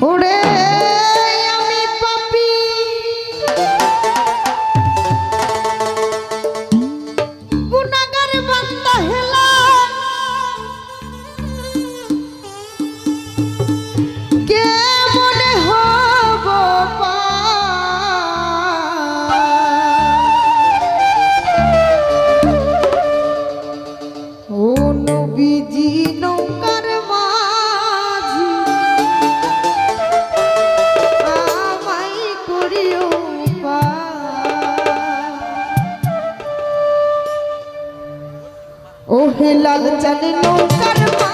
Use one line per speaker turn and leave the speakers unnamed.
¡Ore! ਹਿਲਲ ਚਲਨੋ Karma.